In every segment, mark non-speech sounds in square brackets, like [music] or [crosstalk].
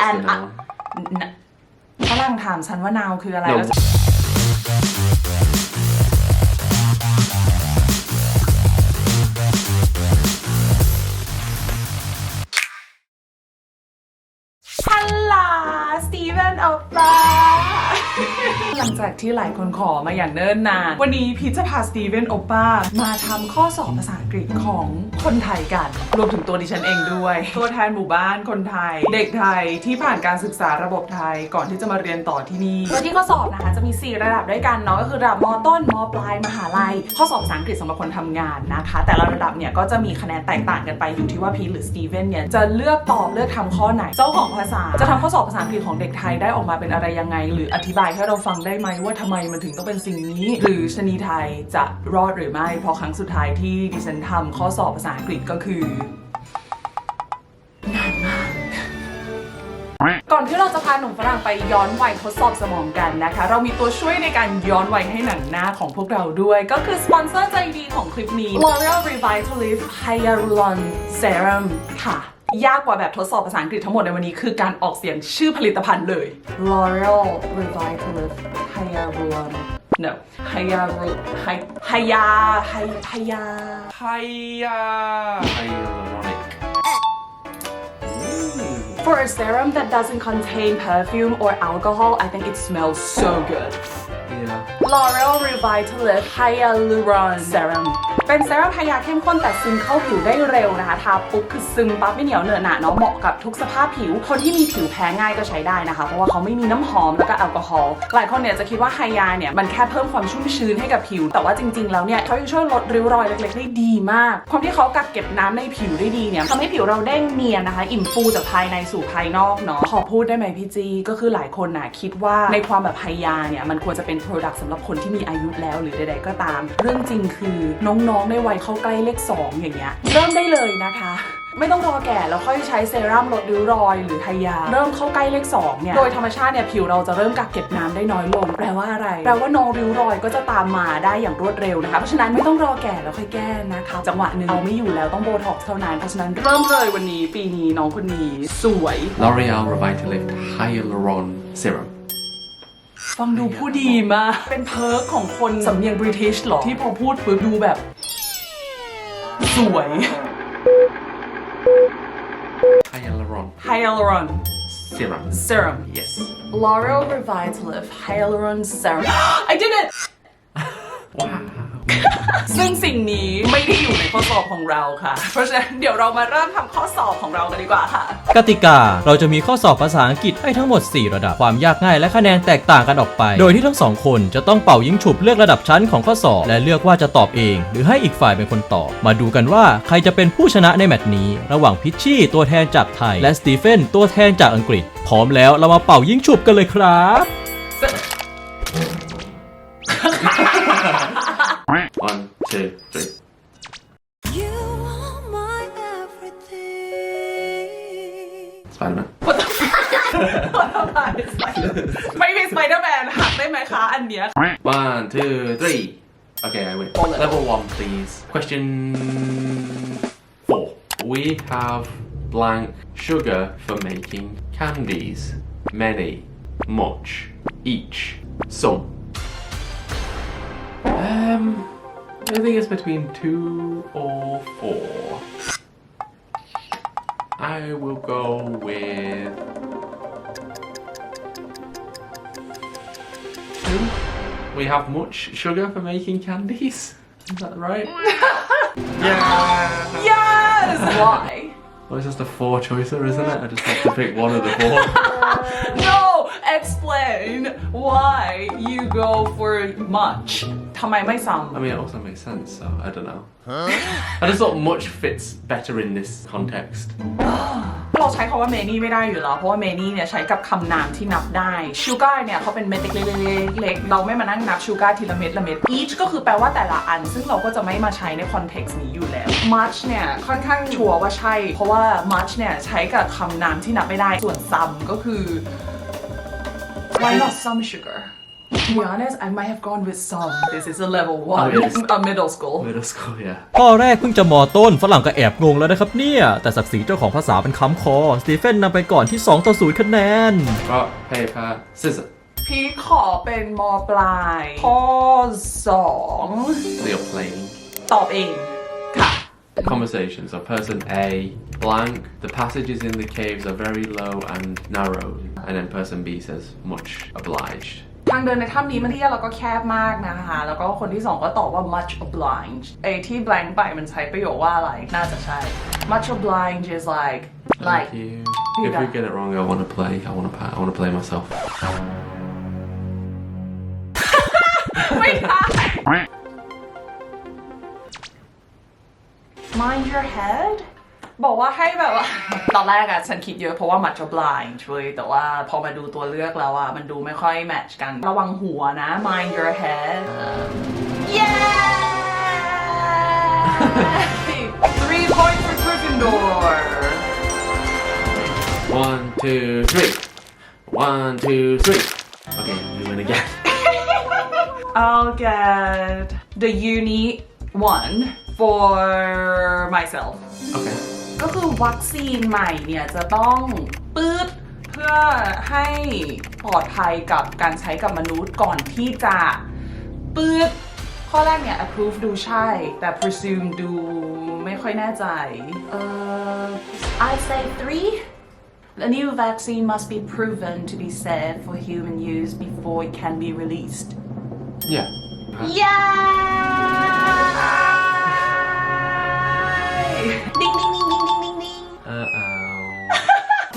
What's and the noun? น่ะฝรั่งถามฉันว่า now คืออะไร No. แล้ว จากที่หลายคนขอมาอย่างเนิ่นนาน วันนี้พีจะพาสตีเวนโอป้ามาทำข้อสอบภาษาอังกฤษของคนไทยกัน รวมถึงตัวดิฉันเองด้วย ตัวแทนหมู่บ้านคนไทย เด็กไทยที่ผ่านการศึกษาระบบไทยก่อนที่จะมาเรียนต่อที่นี่โดยที่ข้อสอบนะคะจะมี 4 ระดับด้วยกันเนาะก็คือระดับมต้นมปลายมหาลัย ข้อสอบภาษาอังกฤษสำหรับคนทำงานนะคะ แต่ละระดับเนี่ยก็จะมีคะแนนแตกต่างกันไปอยู่ที่ว่าพีหรือสตีเวนเนี่ยจะเลือกตอบเลือกทำข้อไหน เจ้าของภาษาจะทำข้อสอบภาษาอังกฤษของเด็กไทยได้ออกมาเป็นอะไรยังไง หรืออธิบายให้เราฟังได้ไหมว่าทำไมมันถึงต้องเป็นสิ่งนี้ หรือชนีไทยจะรอดหรือไม่ เพราะครั้งสุดท้ายที่ดิฉันทำข้อสอบภาษาอังกฤษก็คือก่อนที่เราจะพาหนุ่มฝรั่งไปย้อนวัยทดสอบสมองกันนะคะ เรามีตัวช่วยในการย้อนวัยให้หนังหน้าของพวกเราด้วย ก็คือสปอนเซอร์ใจดีของคลิปนี้ L'Oreal Revitalift Hyaluron Serum ค่ะ ยากกว่าแบบทดสอบภาษาอังกฤษทั้งหมดในวันนี้คือการออกเสียงชื่อผลิตภัณฑ์เลย L'Oreal Revitalift Hyaluron no Hyalu Hy Hya Hy Hya Hiya. Hyaluronic. For a serum that doesn't contain perfume or alcohol, I think it smells so good. Yeah. L'Oreal Revitalift Hyaluron Serum เป็นเซรั่มพยาเข้มข้นแต่ซึมเข้าผิวได้เร็วนะคะ ทาปุ๊บคือซึมปั๊บไม่เหนียวเหนอะหนะเนาะเหมาะกับทุกสภาพผิว คนที่มีผิวแพ้ง่ายก็ใช้ได้นะคะ เพราะว่าเขาไม่มีน้ำหอมแล้วก็แอลกอฮอล์หลายคนเนี่ยจะคิดว่าไฮยาเนี่ยมันแค่เพิ่มความชุ่มชื้นให้กับผิว แต่ว่าจริงๆแล้วเนี่ยเขายังช่วยลดริ้วรอยเล็กๆได้ดีมาก ความที่เขากักเก็บน้ำในผิวได้ดีเนี่ยทำให้ผิวเราเด้งเนียนนะคะ อิ่มฟูจากภายในสู่ภายนอกเนาะขอพูดได้ไหมพี่จีก็คือหลายคนน่ะคิดว่าในความแบบไฮยาเนี่ยมันควรจะเป็น Product สำหรับคนที่มีอายุแล้วหรือใดๆก็ตาม เรื่องจริงคือน้องๆในวัยเข้าใกล้เลขสอย่างเงี้ยเริ่มได้เลยนะคะไม่ต้องรอแก่แล้วค่อยใช้เซรั่มลดริ้วรอยหรือไฮยา เริ่มเข้าใกล้เลขสองเนี่ย โดยธรรมชาติเนี่ยผิวเราจะเริ่มกักเก็บน้ำได้น้อยลง แปลว่าอะไร แปลว่าน้องริ้วรอยก็จะตามมาได้อย่างรวดเร็วนะคะ เพราะฉะนั้นไม่ต้องรอแก่แล้วค่อยแก้นะคะ จังหวะหนึ่งเอาไม่อยู่แล้วต้องโบท็อกซ์เท่านั้น เพราะฉะนั้นเริ่มเลยวันนี้ปีนี้น้องคนนี้สวย L'Oreal Revitalift Hyaluron Serum. ฟังดูผู้ดีมาก เป็นเพิร์กของคนสำเนียงบริทิชหรอ ที่พอพูดปุ๊บดูแบบ สวย Hyaluron Hyaluron Serum. Serum Yes. L'Oreal Revitalift Hyaluron Serum I did it Wow. ซึ่งสิ่งนี้ไม่ได้อยู่ในข้อสอบของเราค่ะ เพราะฉะนั้นเดี๋ยวเรามาเริ่มทำข้อสอบของเรากันดีกว่าค่ะ กติกาเราจะมีข้อสอบภาษาอังกฤษให้ทั้งหมด 4 ระดับความยากง่ายและคะแนนแตกต่างกันออกไป โดยที่ทั้งสองคนจะต้องเป่ายิงฉุบเลือกระดับชั้นของข้อสอบ และเลือกว่าจะตอบเอง หรือให้อีกฝ่ายเป็นคนตอบ มาดูกันว่าใครจะเป็นผู้ชนะในแมตช์นี้ ระหว่างพิชชี่ตัวแทนจากไทย และสตีเฟนตัวแทนจากอังกฤษ พร้อมแล้วเรามาเป่ายิงฉุบกันเลยครับ ไม่มีสไปเดอร์แมนหักได้ไหมคะ อันเนี้ย One, two, three. Okay, I win. Level one, please. Question four. We have blank sugar for making candies. Many, much, each, some. Um, I think it's between two or four. I will go with We have much sugar for making candies. Is that right? [laughs] yeah. yes [laughs] why Well, it's just a four choicer, isn't it? I just have to pick one of the four. [laughs] no explain why you go for much ทำไมไม่ซ้ I mean, it also makes sense, so I don't know. [gasps] I just thought much fits better in this context. [gasps] เราใช้คาว่า many ไม่ได้อยู่แล้ว เพราะว่า many เนี่ยใช้กับคำนามที่นับได้ sugar เนี่ยเขาเป็นเม็ดเล็กๆๆๆเราไม่มานั่งนับ sugar ทีละเม็ดละเม็ด each ก็คือแปลว่าแต่ละอัน ซึ่งเราก็จะไม่มาใช้ใน context นี้อยู่แล้ว much เนี่ยค่อนข้างชัวร์ว่าใช่ เพราะว่า much เนี่ยใช้กับคำนามที่นับไม่ได้ส่วน some ก็คือ why not some sugar To be honest I might have gone with some this is a level Oh, one it is. a middle school Middle school, yeah. ข้อแรกเพิ่งจะมอต้นฝรั่งก็แอบงงแล้วนะครับเนี่ย แต่ศักดิ์ศรีเจ้าของภาษาเป็นค้ำคอ สตีเฟนนำไปก่อนที่ 2 ต่อ 0 คะแนน Rock, paper, scissors. พี่ขอเป็นมอปลายข้อสอง You're playing. ตอบเองค่ะ Conversations of person A, blank. The passages in the caves are very low and narrow. And then person B says, much obliged. ทางเดินในถ้ำนี้มันที่แล้วก็แคบมากนะคะ แล้วก็คนที่สองก็ตอบว่า much obliged ไอ้ที่ blank ไปมันใช้ประโยคว่าอะไรน่าจะใช่ much obliged is like like Thank you. You If got we it. get it wrong, I want to play. I want to. I want to play myself. ไม่ได้ mind your head บอกว่าให้แบบว่า ตอนแรกอะฉันคิดเยอะเพราะว่า much obliged เว้ยแต่ว่าพอมาดูตัวเลือกแล้วอะมันดูไม่ค่อยแมทช์กัน ระวังหัวนะ mind your head yeah three points for Gryffindor One, two, three. One, two, three. Okay, we win again. I'll get the uni one for myself Okay. ก็คือวัคซีนใหม่เนี่ยจะต้องปืดเพื่อให้ปลอดภัยกับการใช้กับมนุษย์ก่อนที่จะปืดข้อแรกเนี่ย approve ดูใช่ แต่ presume ดูไม่ค่อยแน่ใจเอ่อ I'd say three The new vaccine must be proven to be safe for human use before it can be released. Yeah. Yay!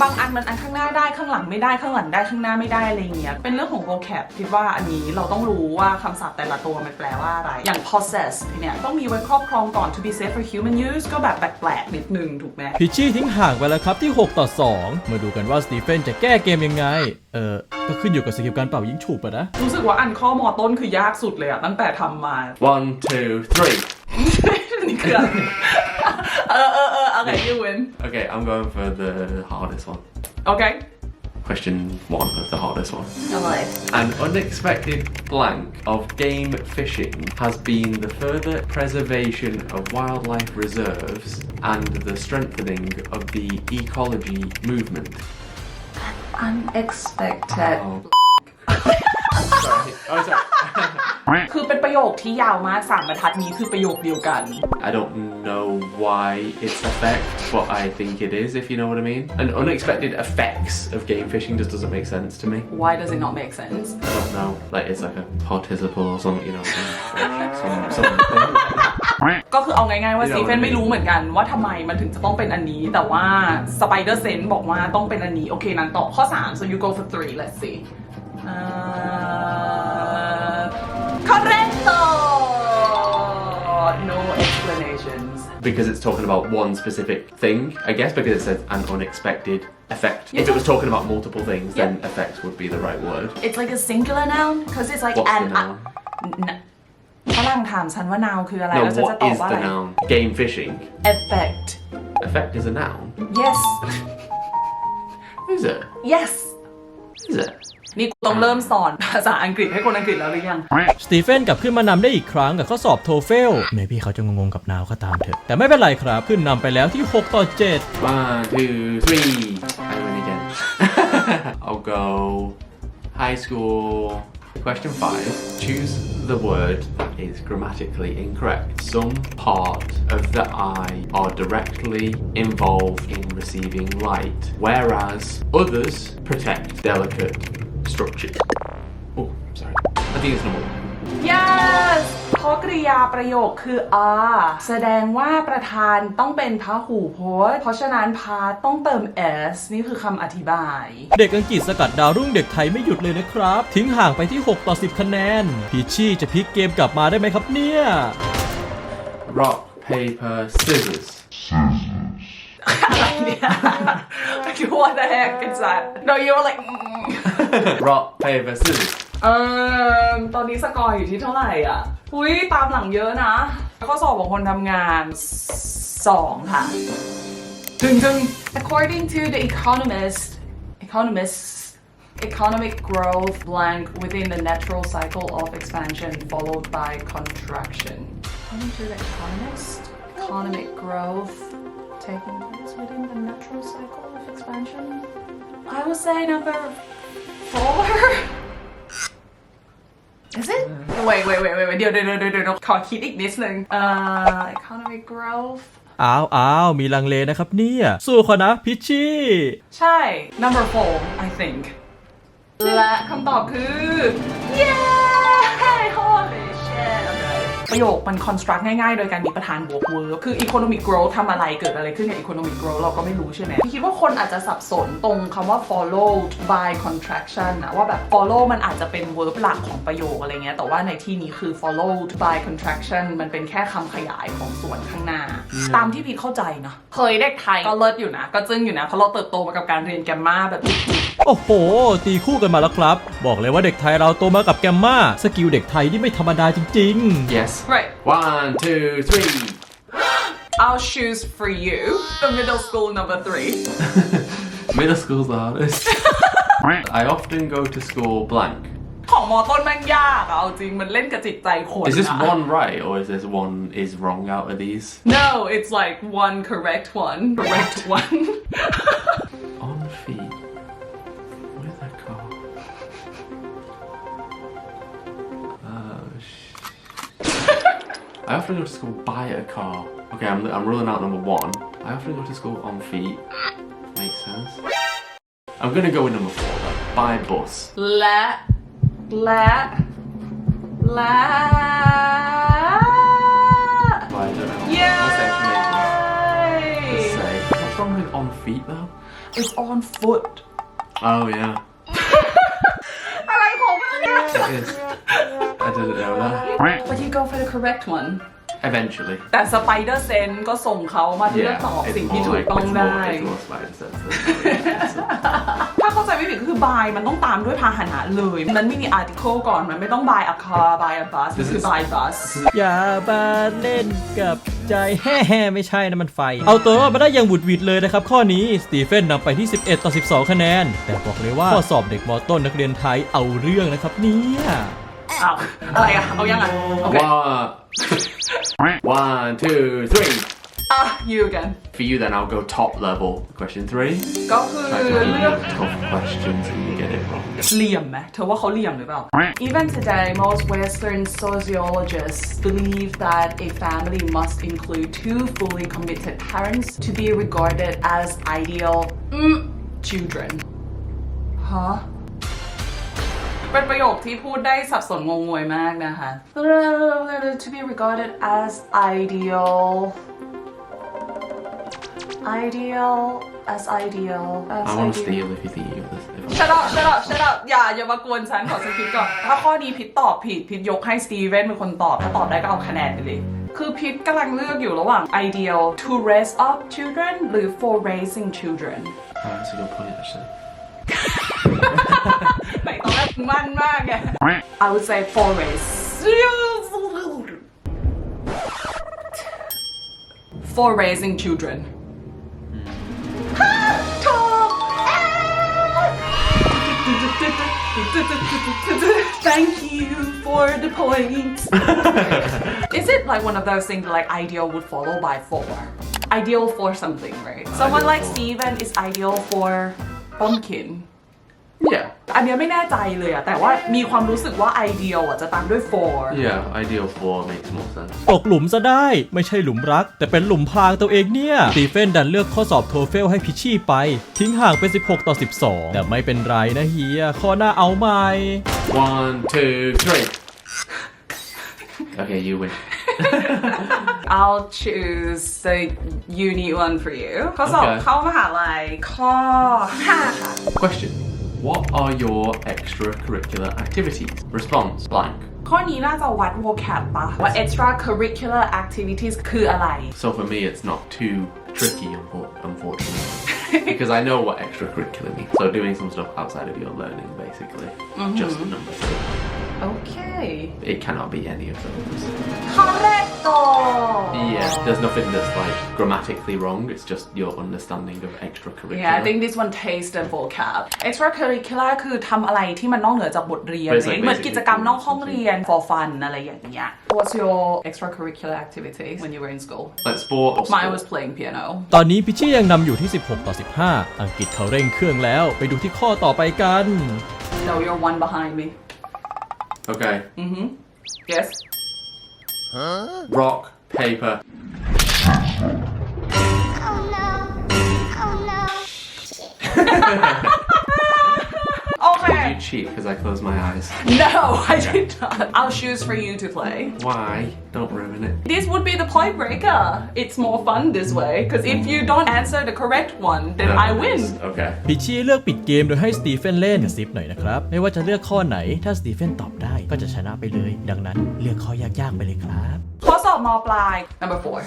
บางอันมันอันข้างหน้าได้ข้างหลังไม่ได้ข้างหลังได้ข้างหน้าไม่ได้อะไรอย่างเงี้ยเป็นเรื่องของ vocab คิดว่าอันนี้เราต้องรู้ว่าคำศัพท์แต่ละตัวมันแปลว่าอะไร อย่าง possess เนี่ยต้องมีไว้ครอบครองก่อน to be safe for human use ก็แบบแปลกๆนิดนึงถูกไหมพิชชี่ทิ้งห่างไปแล้วครับที่ 6 ต่อ 2 มาดูกันว่าสตีเฟนจะแก้เกมยังไง เออก็ขึ้นอยู่กับสกิลการเป่ายิงฉุบอะนะ รู้สึกว่าอันข้อมอต้นคือยากสุดเลยอะตั้งแต่ทำมา One, two, three. นี่คืออะไร Uh, uh, uh, okay, you win. Okay, I'm going for the hardest one. Okay. Question one of the hardest one. Alive. An unexpected blank of game fishing has been the further preservation of wildlife reserves and the strengthening of the ecology movement. Unexpected. Oh, [laughs] sorry. Oh, sorry. [laughs] คือเป็นประโยคที่ยาวมากสามบรรทัดนี้คือประโยคเดียวกัน I don't know why it's effect, but I think it is, if you know what I mean. And unexpected effects of game fishing just doesn't make sense to me. Why does it not make sense I don't know. Like it's like a participle or something, you know. Some, some, something. ก็คือเอาง่ายๆว่าไม่ซีเอาเฟนไม่รู้เหมือนกันว่าทำไมมันถึงจะต้องเป็นอันนี้ แต่ว่า Spider Sense บอกว่าต้องเป็นอันนี้ โอเคนั้นตอบข้อ 3 so you go for three let's see uh, correcto no explanations because it's talking about one specific thing, I guess, because it says an unexpected effect. If it was talking about multiple things, then effect would be the right word. it's like a singular noun because it's like What's an the noun? ฝรั่งถามฉันว่า noun คืออะไร No, แล้วฉันจะ what ตอบ is ว่า the อะไร noun? Game fishing. effect Effect is a noun. yes Is it? yes Is it? นี่กูต้องเริ่มสอนภาษาอังกฤษให้คนอังกฤษแล้วหรือยัง สตีเฟนกลับขึ้นมานำได้อีกครั้งกับข้อสอบโทเฟลแม้พี่เขาจะงงๆกับนาวก็ตามเถอะ แต่ไม่เป็นไรครับ ขึ้นนำไปแล้วที่ 6 ต่อ 7 One, two, three. I win again. I'll go high school. Question five. Choose the word that is grammatically incorrect. Some part of the eye are directly involved in receiving light, whereas others protect delicate structures. Oh, sorry. I think it's number one. yes ข้อกริยาประโยคคือ are แสดงว่าประธานต้องเป็นพหูพจน์ เพราะฉะนั้นพาต้องเติม s นี่คือคำอธิบาย เด็กอังกฤษสกัดดาวรุ่งเด็กไทยไม่หยุดเลยนะครับ ทิ้งห่างไปที่ 6 ต่อ 10 คะแนน พิชชี่จะพลิกเกมกลับมาได้ไหมครับเนี่ย Rock, paper, scissors. อะไรเนี่ย What the heck is that No you were like อื[laughs] ม Rock, paper, scissors. เออตอนนี้สกอร์อยู่ที่เท่าไหร่อ่ะอุ้ยตามหลังเยอะนะ ข้อสอบของคนทำงานสองค่ะถึงถึง according to the economist economists economic growth blank within the natural cycle of expansion followed by contraction according to the economist economic growth taking place within the natural cycle of expansion I would say number four Is it? Wait, wait, wait, wait, wait. เดี๋ยวเดี๋ยวเดี๋ยวเดี๋ยวขอคิดอีกนิดนึงเอ่อ economic growth อ้าวอ้าวมีลังเลนะครับเนี่ย สู้เขานะพิชชี่ ใช่ number four I think และคำตอบคือ yeah holy shit okay ประโยคมัน construct ง่ายๆ โดยการมีประธานบวก verb คือ economic growth ทำอะไรเกิดอะไรขึ้นกับ economic growth เราก็ไม่รู้ใช่ไหมคิดว่าคนอาจจะสับสนตรงคำว่า followed by contraction นะว่าแบบ follow มันอาจจะเป็น verb หลักของประโยคอะไรเงี้ย แต่ว่าในที่นี้คือ followed by contraction มันเป็นแค่คำขยายของส่วนข้างหน้า ตามที่พี่เข้าใจนะเคยเด็กไทยก็เลิศอยู่นะ ก็จึ้งอยู่นะเพราะเราเติบโตมากับการเรียนแกมมาแบบโอ้โห ตีคู่กันมาแล้วครับ บอกเลยว่าเด็กไทยเราโตมากับแกมมาสกิลเด็กไทยที่ไม่ธรรมดาจริง ๆ Yes. right One, two, three. [gasps] I'll choose for you the middle school number three Middle [laughs] school's the hardest. [laughs] I often go to school blank. ของมอต้นแม่งยากอะเอาจริงมันเล่นกับจิตใจคน Is this อะ one right or is this one is wrong out of these? No it's like one correct one correct one [laughs] I often go to school by a car. Okay, I'm, I'm ruling out number one. I often go to school on feet. Makes sense. I'm gonna go with number four though. By bus. Let. Let. Let. Yay! yeah. What's wrong with on feet though? It's on foot. Oh yeah. [laughs] I like home. it is. I didn't know that. But you go for the correct one Eventually. แต่สไปเดอร์เซนก็ส่งเขามาเลือกตอบ it's สิ่งที่ more ถูก like ต้อง it's ได้ more, it's more spider sense. than- ถ้าเข้าใจไม่ผิดก็คือบายมันต้องตามด้วยพาหนะเลย มันไม่มี article ก่อน มันไม่ต้อง buy a car buy a bus มันคือ buy bus อย่ามาเล่นกับใจแฮ่ๆไม่ใช่นะมันไฟ เอาตัวรอดมาได้อย่างบุดหวิดเลยนะครับ ข้อนี้สตีเฟนนำไปที่ 11 ต่อ 12 คะแนน แต่บอกเลยว่าข้อสอบเด็กมอต้นนักเรียนไทยเอาเรื่องนะครับเนี่ย อ้าวอะไรอะเอายังอะโอเค One, one, two, three. อ่ะ you again For you, then I'll go top level. Question three. ก็คือ Try to เลือก do tough questions and you get it wrong. เหลี่ยมไหมเธอว่าเขาเหลี่ยมหรือเปล่า Even today most Western sociologists believe that a family must include two fully committed parents to be regarded as ideal mm, children ฮะ เป็นประโยคที่พูดได้สับสนงงงวยมากนะคะ to be regarded as ideal ideal as ideal as I want to ideal steal if you think you this. If I'm- shut up shut up shut up อย่าอย่ามากวนฉันขอสคริปต์ก่อน ถ้าข้อนี้พิทตอบผิดพิทยกให้สตีเวนเป็นคนตอบ ถ้าตอบได้ก็เอาคะแนนไปเลยคือพิทกำลังเลือกอยู่ระหว่าง ideal to raise up children หรือ for raising children Oh, that's a good point, actually. ไหนตอนแรกมั่นมากไง I would say for raise for raising children ถูก Thank you for the point. [laughs] Is it like one of those things like ideal would follow by for? Ideal for something, right? Someone Ideal like for- Steven is ideal for pumpkin. Yeah. อันเนี้ยไม่แน่ใจเลยอะแต่ว่ามีความรู้สึกว่า ideal อะจะตามด้วย for Yeah, ideal four makes more sense. ตกหลุมซะได้ ไม่ใช่หลุมรัก แต่เป็นหลุมพรางตัวเองเนี่ยสตีเฟนดันเลือกข้อสอบโทเฟลให้พิชชี่ไป ทิ้งห่างเป็น 16 ต่อ 12 แต่ไม่เป็นไรนะเฮีย ข้อหน้าเอาใหม่ One, two, three. Okay, you win. I'll choose the uni one for you ข้อสอบ Okay. เข้ามหาลัยข้อ5ค่ะ Question. What are your extracurricular activities? Response blank. ข้อนี้น่าจะวัด vocab ปะว่า extracurricular activities คืออะไร So for me, it's not too tricky, unfor- unfortunately. [laughs] because I know what extracurricular means. So doing some stuff outside of your learning, basically. Just the number three. Okay It cannot be any of those. correcto Yeah, there's nothing that's like grammatically wrong. It's just your understanding of extracurricular. Yeah I think this one taste and vocab extracurricular คือทำอะไรที่มันนอกเหนือจากบทเรียน Basically, เหมือน basically กิจกรรมนอกห้องเรียน for fun อะไรอย่างเงี้ย What's your extracurricular activities when you were in school Like sport or Mine sport. was playing piano ตอนนี้พิชชี่ยังนำอยู่ที่ 16 ต่อ 15 อังกฤษเขาเร่งเครื่องแล้ว ไปดูที่ข้อต่อไปกัน No you're one behind me Okay. Mm-hmm. Yes Huh? Rock, paper. Oh no. Oh no. [laughs] Okay You cheat because I closed my eyes. No [laughs] I did not I'll choose for you to play Why? Don't ruin it. This would be the point breaker. It's more fun this way because if you don't answer the correct one, then I win. Okay. พิชชี่เลือกปิดเกมโดยให้สตีเฟนเล่นกระซิบหน่อยนะครับ ไม่ว่าจะเลือกข้อไหน ถ้าสตีเฟนตอบได้ก็จะชนะไปเลย ดังนั้นเลือกข้อยากๆไปเลยครับ ข้อสอบมปลาย number four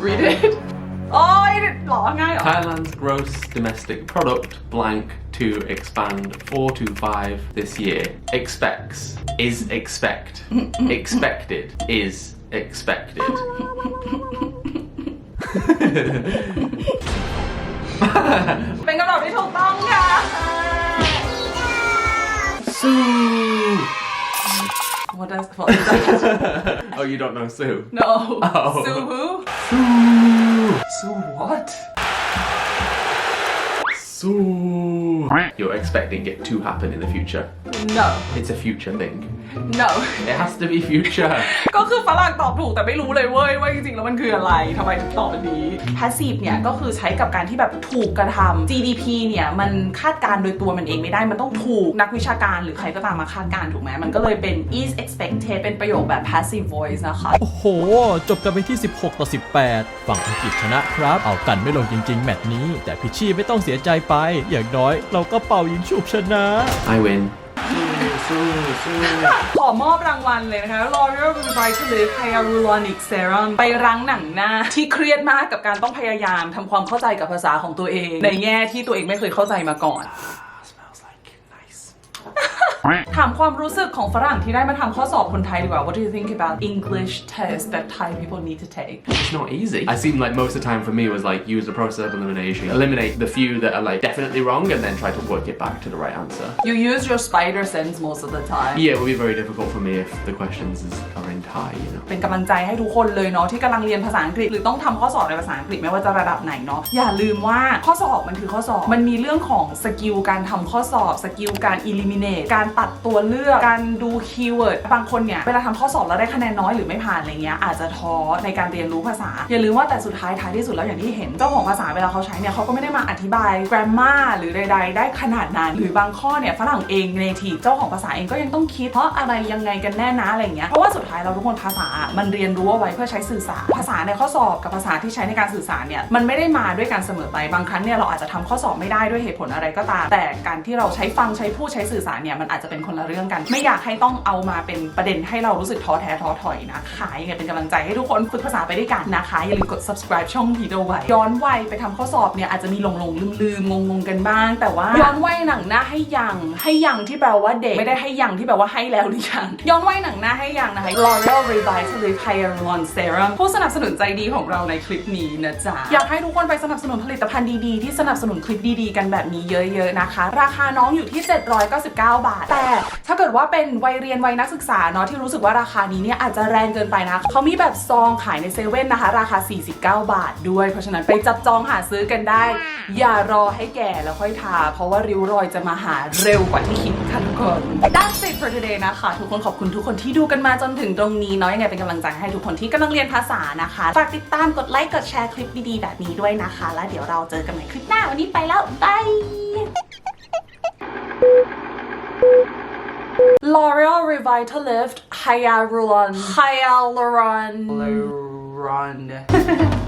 [laughs] read it โอ้ยหรอง่ายเหรอ Thailand's gross domestic product blank to expand 4 to 5 this year. Expects is expect. [laughs] expected is expected. [laughs] เป็นคำตอบที่ถูกต้องค่ะ Sue! What does what is that? [laughs] oh, you don't know Sue? No. Oh. Sue who? Sue! Sue what? Sue! You're expecting it to happen in the future. No. It's a future thing. No. It has to be future. ก็คือฝรั่งตอบถูกแต่ไม่รู้เลยเว้ยว่าจริงๆแล้วมันคืออะไรทำไมถึงตอบอันนี้ passive เนี่ยก็คือใช้กับการที่แบบถูกกระทำ GDP เนี่ยมันคาดการณ์โดยตัวมันเองไม่ได้มันต้องถูกนักวิชาการหรือใครก็ตามมาคาดการณ์ถูกไหมมันก็เลยเป็น is expected เป็นประโยคแบบ passive voice นะคะ โอ้โห จบกันไปที่ 16 ต่อ 18 ฝั่งอังกฤษชนะครับ เอากันไม่ลงจริง ๆ แมตช์นี้ แต่พิชชี่ไม่ต้องเสียใจไป อย่างน้อยเราก็เป่ายิงฉุบชนะ I win. Sue, Sue, Sue. ขอมอบรางวัลเลยนะคะ L'Oreal Revitalift Hyaluronic Serum ไปรั้งหนังหน้า ที่เครียดมากกับการต้องพยายามทำความเข้าใจกับภาษาของตัวเอง ในแง่ที่ตัวเองไม่เคยเข้าใจมาก่อน Smells like nice. ถามความรู้สึกของฝรั่งที่ได้มาทำข้อสอบคนไทยดีกว่า What do you think about English test that Thai people need to take It's not easy. I seem like most of the time for me was like use the process of elimination, eliminate the few that are like definitely wrong, and then try to work it back to the right answer. You use your spider sense most of the time Yeah, it would be very difficult for me if the questions is, are in Thai, you know. เป็นกำลังใจให้ทุกคนเลยเนาะที่กำลังเรียนภาษาอังกฤษหรือต้องทำข้อสอบในภาษาอังกฤษไม่ว่าจะระดับไหนเนาะอย่าลืมว่าข้อสอบมันคือข้อสอบ มันมีเรื่องของสกิลการทำข้อสอบ สกิลการ eliminate การ ตัดตัวเลือก การดูคีย์เวิร์ด บางคนเนี่ย เวลาทำข้อสอบแล้วได้คะแนนน้อยหรือไม่ผ่านอะไรเงี้ย อาจจะท้อในการเรียนรู้ภาษา อย่าลืมว่าแต่สุดท้ายท้ายที่สุดแล้วอย่างที่เห็น เจ้าของภาษาเวลาเขาใช้เนี่ยเขาก็ไม่ได้มาอธิบาย grammar หรือใด ๆ ได้ขนาดนั้น หรือบางข้อเนี่ยฝรั่งเอง native เจ้าของภาษาเองก็ยังต้องคิดเพราะอะไรยังไงกันแน่นะอะไรเงี้ย เพราะว่าสุดท้ายเราทุกคนภาษา มันเรียนรู้เอาไว้เพื่อใช้สื่อสาร ภาษาในข้อสอบกับภาษาที่ใช้ในการสื่อสารเนี่ย มันไม่ได้มาด้วยกันเสมอไป บางครั้งเนี่ยเราอาจจะทำข้อสอบไม่ได้ด้วยเหตุผลอะไรก็ตาม แต่การที่เราใช้ฟังใช้พูดใช้สื่อสารเนี่ยมันอาจจะจะเป็นคนละเรื่องกัน ไม่อยากให้ต้องเอามาเป็นประเด็นให้เรารู้สึกท้อแท้ท้อถอยนะคะยังไงเป็นกำลังใจให้ทุกคนฝึกภาษาไปด้วยกันนะคะอย่าลืมกด subscribe ช่องพีโดไว้ย้อนวัยไปทำข้อสอบเนี่ยอาจจะมีหลงหลงลืมลืมงงงกันบ้าง แต่ว่าย้อนวัยหนังหน้าให้ยังให้ยังที่แปลว่าเด็กไม่ได้ให้ยังที่แปลว่าให้แล้วหรือยังย้อนวัยหนังหน้าให้ยังนะคะ L'Oreal Revitalift Hyaluron Serum ผู้สนับสนุนใจดีของเราในคลิปนี้นะจ๊ะอยากให้ทุกคนไปสนับสนุนผลิตภัณฑ์ดีๆที่สนับสนุนคลิปดีๆ กันแบบนี้เยอะๆนะคะ ราคาน้องอยู่ที่ 799 บาทแต่ถ้าเกิดว่าเป็นวัยเรียนวัยนักศึกษาเนาะที่รู้สึกว่าราคานี้เนี่ยอาจจะแรงเกินไปนะเขามีแบบซองขายในเซเว่นนะคะ ราคา 49 บาทด้วย เพราะฉะนั้นไปจับจองหาซื้อกันได้ อย่ารอให้แก่แล้วค่อยทา เพราะว่าริ้วรอยจะมาหาเร็วกว่าที่คิดค่ะทุกคน That's it for today นะคะ ทุกคนขอบคุณทุกคนที่ดูกันมาจนถึงตรงนี้เนาะยังไงเป็นกำลังใจให้ทุกคนที่กำลังเรียนภาษานะคะฝากติดตามกดไลค์กดแชร์คลิปดีๆแบบนี้ด้วยนะคะ แล้วเดี๋ยวเราเจอกันใหม่คลิปหน้าวันนี้ไปแล้วบาย L'Oreal Revitalift Hyaluron. Hyaluron [laughs] [laughs]